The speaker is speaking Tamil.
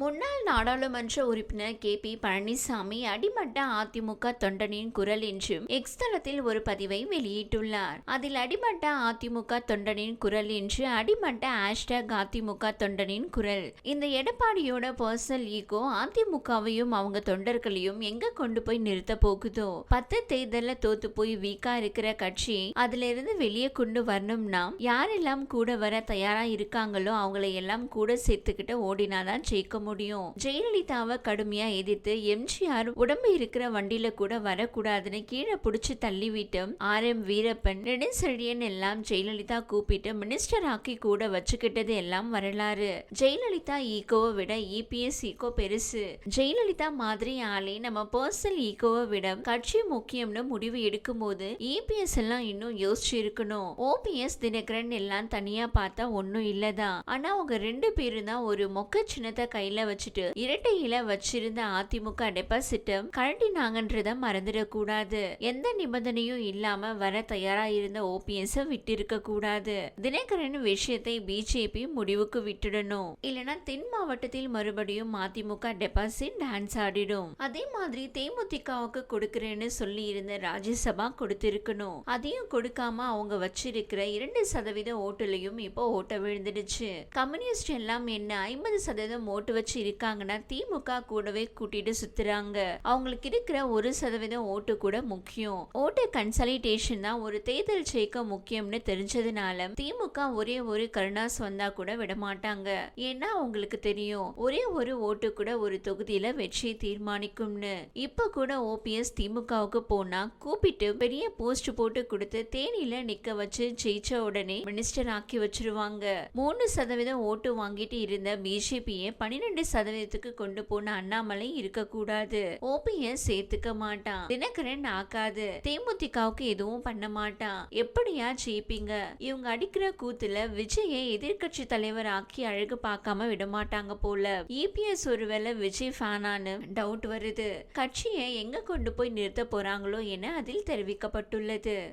முன்னாள் நாடாளுமன்ற உறுப்பினர் கே பி பழனிசாமி அடிமட்ட அதிமுக தொண்டனின் குரல் என்றும் எக்ஸ் தளத்தில் ஒரு பதிவை வெளியிட்டுள்ளார். அதில் அடிமட்ட அதிமுக தொண்டனின் குரல் என்று அடிமட்ட ஹேஷ்டாக் அதிமுக தொண்டனின் குரல். இந்த எடப்பாடியோட பர்சனல் ஈகோ அதிமுகவையும் அவங்க தொண்டர்களையும் எங்க கொண்டு போய் நிறுத்த போகுதோ? பத்து தேர்தலில் தோத்து போய் வீக்கா இருக்கிற கட்சி அதுல இருந்து வெளியே கொண்டு வரணும்னா யாரெல்லாம் கூட வர தயாரா இருக்காங்களோ அவங்களை எல்லாம் கூட சேர்த்துக்கிட்டு ஓடினாதான் ஜெயிக்க முடியும். ஜெயலலிதாவை கடுமையா எதிர்த்து எம்ஜிஆர் உடம்பு இருக்கிற வண்டியில கூட வரக்கூடாதுன்னு கீழே புடிச்சு தள்ளிவிட்டு ஆர் எம் வீரப்பன் நெடுஞ்செழியன் எல்லாம் ஜெயலலிதா கூப்பிட்டு மினிஸ்டர் ஆக்கி கூட வச்சுக்கிட்டது எல்லாம் வரலாறு. ஜெயலலிதா ஈகோவை விட இபிஎஸ் ஈகோ பெருசு. ஜெயலலிதா மாதிரி ஆளே நம்ம பர்சனல் ஈகோவை விட கட்சி முக்கியம்னு முடிவு எடுக்கும் போது இபிஎஸ் எல்லாம் இன்னும் யோசிச்சு இருக்கணும் ஓபிஎஸ் தினகரன் எல்லாம் தனியா பார்த்தா ஒன்னும் இல்லதான். ஆனா அவங்க ரெண்டு பேரும் தான் ஒரு மொக்க சின்னத்தை கையில வச்சுட்டு இரட்டை இரட்டையில வச்சிருந்த அதிமுக டெபாசிட்டும் கழட்டினாங்கன்றத மறந்துடக்கூடாது. எந்த நிபந்தனையும் இல்லாம வர தயாரா இருந்த ஓபிஎஸ் விட்டு இருக்க கூடாது தினகரன் விஷயத்தை பிஜேபி முடிவுக்கு விட்டுடணும். இல்லனா தென் மாவட்டத்தில் மறுபடியும் அதிமுக டெபாசிட் டான்ஸ் ஆடிடும். அதே மாதிரி தேமுதிகவுக்கு கொடுக்கறேன்னு சொல்லி இருந்த ராஜ்யசபா கொடுத்திருக்கணும். அதையும் கொடுக்காம அவங்க வச்சிருக்கிற இரண்டு சதவீத ஓட்டுலையும் இப்போ ஓட்ட விழுந்துடுச்சு. கம்யூனிஸ்ட் எல்லாம் என்ன ஐம்பது சதவீதம் ஓட்டு வச்சு இருக்காங்கன்னா திமுக கூடவே கூட்டிட்டு சுத்துறாங்க. அவங்களுக்கு இருக்கிற ஒரு சதவீதம் ஓட்டு கூட முக்கியம். ஓட்டு கன்சலிடேஷன் தான் ஒரு தேர்தல் ஜெயிக்க முக்கியம்னு தெரிஞ்சதுனால திமுக ஒரே ஒரு கருணாஸ் வந்தா கூட விடமாட்டாங்க ஏன்னா அவங்களுக்கு தெரியும் ஒரே ஒரு ஓட்டு கூட ஒரு தொகுதியில வெற்றியை தீர்மானிக்கும்னு. இப்ப கூட ஓபிஎஸ் திமுகவுக்கு போனா கூப்பிட்டு பெரிய போஸ்ட் போட்டு கொடுத்து தேனியில நிக்க வச்சு ஜெயிச்ச உடனே மினிஸ்டர் ஆக்கி வச்சிருவாங்க. மூணு சதவீதம் ஓட்டு வாங்கிட்டு இருந்த பிஜேபியை பன்னிரெண்டு சதவீதத்துக்கு கொண்டு போன அண்ணாமலை இருக்கக்கூடாது. ஓபிஎஸ் சேர்த்துக்க மாட்டான். தினகரன் ஆக்காது. தேமுதிகவுக்கு எதுவும் பண்ண மாட்டான். எப்படியா ஜெயிப்பீங்க? இவங்க அடிக்கிற கூத்துல விஜயை எதிர்க்கட்சி தலைவர் ஆக்கி அழகு பார்க்காம விட மாட்டாங்க போல. இபிஎஸ் ஒருவேளை விஜய் ஃபேனானு டவுட் வருது. கட்சியை எங்க கொண்டு போய் நிறுத்த போறாங்களோ என அதில் தெரிவிக்கப்பட்டுள்ளது.